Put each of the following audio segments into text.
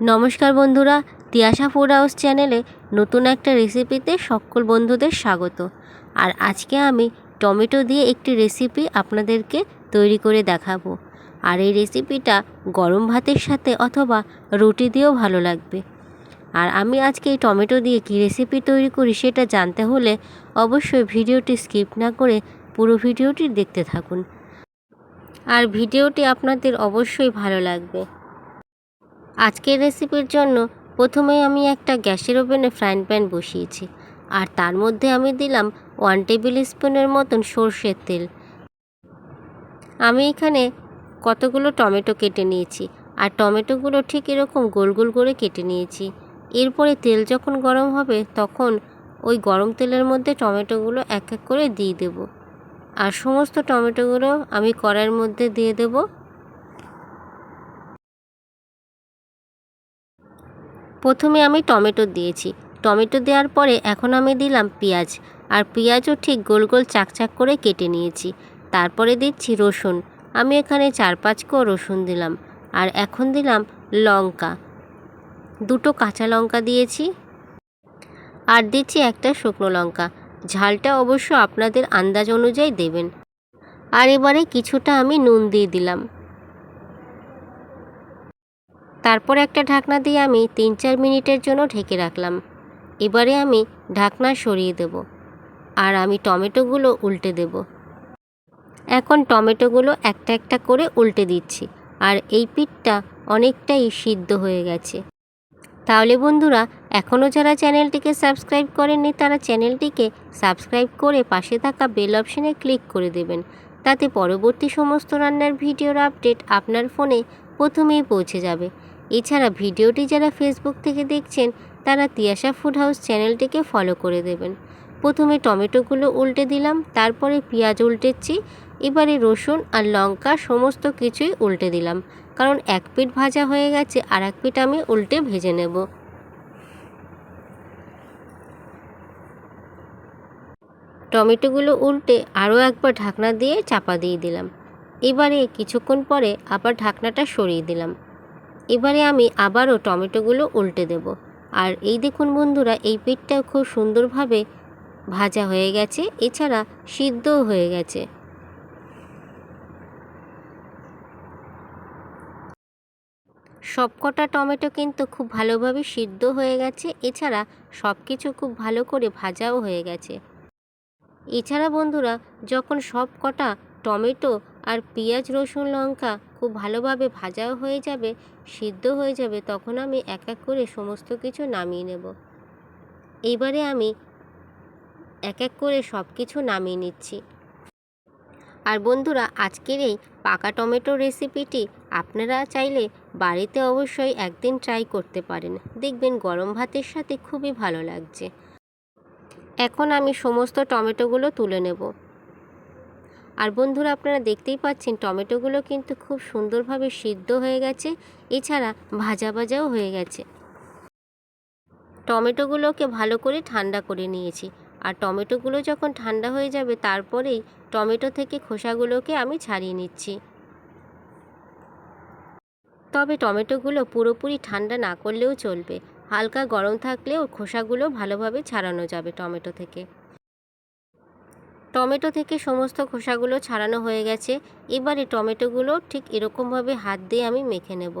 নমস্কার বন্ধুরা, Tiyasha food house চ্যানেলে নতুন একটা রেসিপিতে সকল বন্ধুদের স্বাগত। আর আজকে আমি টমেটো দিয়ে একটি রেসিপি আপনাদেরকে তৈরি করে দেখাবো। আর এই রেসিপিটা গরম ভাতের সাথে অথবা রুটি দিয়েও ভালো লাগবে। আর আমি আজকে এই টমেটো দিয়ে কী রেসিপি তৈরি করি সেটা জানতে হলে অবশ্যই ভিডিওটি স্কিপ না করে পুরো ভিডিওটি দেখতে থাকুন। আর ভিডিওটি আপনাদের অবশ্যই ভালো লাগবে। আজকের রেসিপির জন্য প্রথমে আমি একটা গ্যাসের ওভেনে ফ্রাইং প্যান বসিয়েছি। আর তার মধ্যে আমি দিলাম ওয়ান টেবিল স্পুনের মতন সর্ষের তেল। আমি এখানে কতগুলো টমেটো কেটে নিয়েছি। আর টমেটোগুলো ঠিক এরকম গোল গোল করে কেটে নিয়েছি। এরপরে তেল যখন গরম হবে, তখন ওই গরম তেলের মধ্যে টমেটোগুলো এক এক করে দিয়ে দেব। আর সমস্ত টমেটোগুলো আমি কড়াইয়ের মধ্যে দিয়ে দেবো। প্রথমে আমি টমেটো দিয়েছি। টমেটো দেওয়ার পরে এখন আমি দিলাম পেঁয়াজ। আর পেঁয়াজও ঠিক গোল গোল চাকচাক করে কেটে নিয়েছি। তারপরে দিচ্ছি রসুন। আমি এখানে চার পাঁচ কো রসুন দিলাম। আর এখন দিলাম লঙ্কা। দুটো কাঁচা লঙ্কা দিয়েছি। আর দিচ্ছি একটা শুকনো লঙ্কা। ঝালটা অবশ্য আপনাদের আন্দাজ অনুযায়ী দেবেন। আর এবারে কিছুটা আমি নুন দিয়ে দিলাম। তারপর একটা ঢাকনা দিয়ে আমি তিন চার মিনিটের জন্য ঢেকে রাখলাম। এবারে আমি ঢাকনা সরিয়ে দেব আর আমি টমেটোগুলো উল্টে দেব। এখন টমেটোগুলো একটা একটা করে উল্টে দিচ্ছি আর এই পিঠটা অনেকটাই সিদ্ধ হয়ে গেছে। তাহলে বন্ধুরা, এখনও যারা চ্যানেলটিকে সাবস্ক্রাইব করেননি, তারা চ্যানেলটিকে সাবস্ক্রাইব করে পাশে থাকা বেল অপশনে ক্লিক করে দেবেন। তাতে পরবর্তী সমস্ত রান্নার ভিডিওর আপডেট আপনার ফোনে প্রথমেই পৌঁছে যাবে। এছাড়া ভিডিওটি যারা ফেসবুক থেকে দেখছেন, তারা তিয়াশা ফুড হাউস চ্যানেলটিকে ফলো করে দেবেন। প্রথমে টমেটোগুলো উল্টে দিলাম, তারপরে পেঁয়াজ উল্টেছি, এবারে রসুন আর লঙ্কা সমস্ত কিছুই উল্টে দিলাম, কারণ এক পিঠ ভাজা হয়ে গেছে, আর এক পিঠ আমি উল্টে ভেজে নেব। টমেটোগুলো উল্টে আরও একবার ঢাকনা দিয়ে চাপা দিয়ে দিলাম। এবারে কিছুক্ষণ পরে আবার ঢাকনাটা সরিয়ে দিলাম। এবারে আমি আবারও টমেটোগুলো উল্টে দেব। আর এই দেখুন বন্ধুরা, এই পিঠটাও খুব সুন্দরভাবে ভাজা হয়ে গেছে, এছাড়া সিদ্ধও হয়ে গেছে। সবকটা টমেটো কিন্তু খুব ভালোভাবে সিদ্ধ হয়ে গেছে, এছাড়া সব কিছু খুব ভালো করে ভাজাও হয়ে গেছে। এছাড়া বন্ধুরা, যখন সব কটা টমেটো আর পেঁয়াজ, রসুন, লঙ্কা খুব ভালোভাবে ভাজাও হয়ে যাবে, সিদ্ধ হয়ে যাবে, তখন আমি এক এক করে সমস্ত কিছু নামিয়ে নেব। এবারে আমি এক এক করে সব কিছু নামিয়ে নিচ্ছি। আর বন্ধুরা, আজকের এই পাকা টমেটো রেসিপিটি আপনারা চাইলে বাড়িতে অবশ্যই একদিন ট্রাই করতে পারেন। দেখবেন গরম ভাতের সাথে খুবই ভালো লাগছে। এখন আমি সমস্ত টমেটোগুলো তুলে নেব। আর বন্ধুরা আপনারা দেখতেই পাচ্ছেন টমেটোগুলো কিন্তু খুব সুন্দরভাবে সিদ্ধ হয়ে গেছে, এছাড়া ভাজা ভাজাও হয়ে গেছে। টমেটোগুলোকে ভালো করে ঠান্ডা করে নিয়েছি। আর টমেটোগুলো যখন ঠান্ডা হয়ে যাবে, তারপরেই টমেটো থেকে খোসাগুলোকে আমি ছাড়িয়ে নিচ্ছি। তবে টমেটোগুলো পুরোপুরি ঠান্ডা না করলেও চলবে। হালকা গরম থাকলেও খোসাগুলো ভালোভাবে ছাড়ানো যাবে টমেটো থেকে। টমেটো থেকে সমস্ত খোসাগুলো ছাড়ানো হয়ে গেছে। এবারে টমেটোগুলো ঠিক এরকমভাবে হাত দিয়ে আমি মেখে নেব।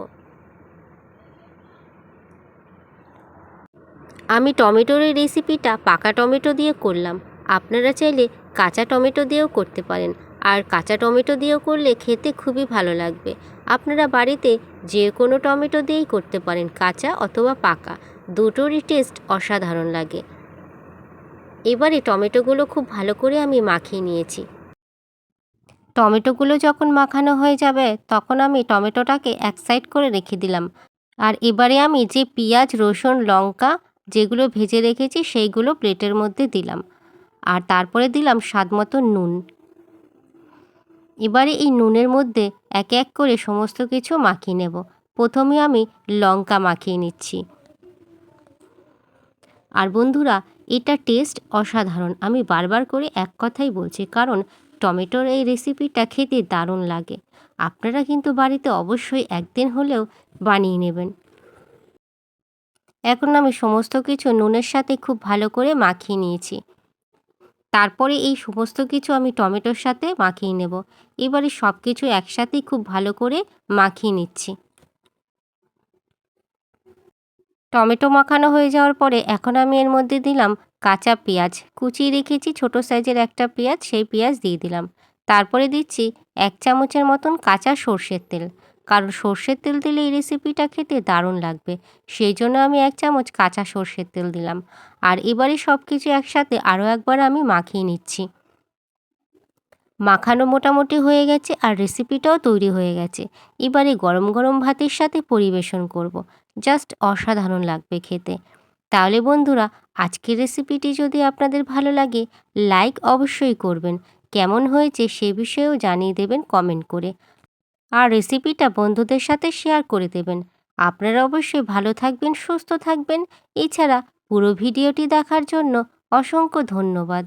আমি টমেটোর এই রেসিপিটা পাকা টমেটো দিয়ে করলাম। আপনারা চাইলে কাঁচা টমেটো দিয়েও করতে পারেন আর কাঁচা টমেটো দিয়েও করলে খেতে খুবই ভালো লাগবে। আপনারা বাড়িতে যে কোনো টমেটো দিয়েই করতে পারেন, কাঁচা অথবা পাকা। দুটোরই টেস্ট অসাধারণ লাগে। এবারে টমেটোগুলো খুব ভালো করে আমি মাখিয়ে নিয়েছি। টমেটোগুলো যখন মাখানো হয়ে যাবে, তখন আমি টমেটোটাকে এক সাইড করে রেখে দিলাম। আর এবারে আমি যে পেঁয়াজ, রসুন, লঙ্কা যেগুলো ভেজে রেখেছি, সেইগুলো প্লেটের মধ্যে দিলাম। আর তারপরে দিলাম স্বাদ মতো নুন। এবারে এই নুনের মধ্যে এক এক করে সমস্ত কিছু মাখিয়ে নেব। প্রথমে আমি লঙ্কা মাখিয়ে নিচ্ছি। আর বন্ধুরা এটা টেস্ট অসাধারণ। আমি বারবার করে এক কথাই বলছি, কারণ টমেটোর এই রেসিপিটা খেতে দারুণ লাগে। আপনারা কিন্তু বাড়িতে অবশ্যই একদিন হলেও বানিয়ে নেবেন। এখন আমি সমস্ত কিছু নুনের সাথে খুব ভালো করে মাখিয়ে নিয়েছি। তারপরে এই সমস্ত কিছু আমি টমেটোর সাথে মাখিয়ে নেব। এবারে সব কিছু একসাথেই খুব ভালো করে মাখিয়ে নিচ্ছি। টমেটো মাখানো হয়ে যাওয়ার পরে এখন আমি এর মধ্যে দিলাম কাঁচা পেঁয়াজ। কুচিয়ে রেখেছি ছোট সাইজের একটা পেঁয়াজ, সেই পেঁয়াজ দিয়ে দিলাম। তারপরে দিচ্ছি এক চামচের মতন কাঁচা সর্ষের তেল। কারণ সর্ষের তেল দিলে এই রেসিপিটা খেতে দারুণ লাগবে। সেই জন্য আমি এক চামচ কাঁচা সর্ষের তেল দিলাম। আর এবারে সব কিছু একসাথে আরও একবার আমি মাখিয়ে নিচ্ছি। মাখানো মোটামুটি হয়ে গেছে আর রেসিপিটাও তৈরি হয়ে গেছে। এবারে গরম গরম ভাতের সাথে পরিবেশন করব। জাস্ট অসাধারণ লাগবে খেতে। তাহলে বন্ধুরা, আজকের রেসিপিটি যদি আপনাদের ভালো লাগে, লাইক অবশ্যই করবেন। কেমন হয়েছে সে বিষয়েও জানিয়ে দেবেন কমেন্ট করে। আর রেসিপিটা বন্ধুদের সাথে শেয়ার করে দেবেন। আপনারা অবশ্যই ভালো থাকবেন, সুস্থ থাকবেন। এছাড়া পুরো ভিডিওটি দেখার জন্য অসংখ্য ধন্যবাদ।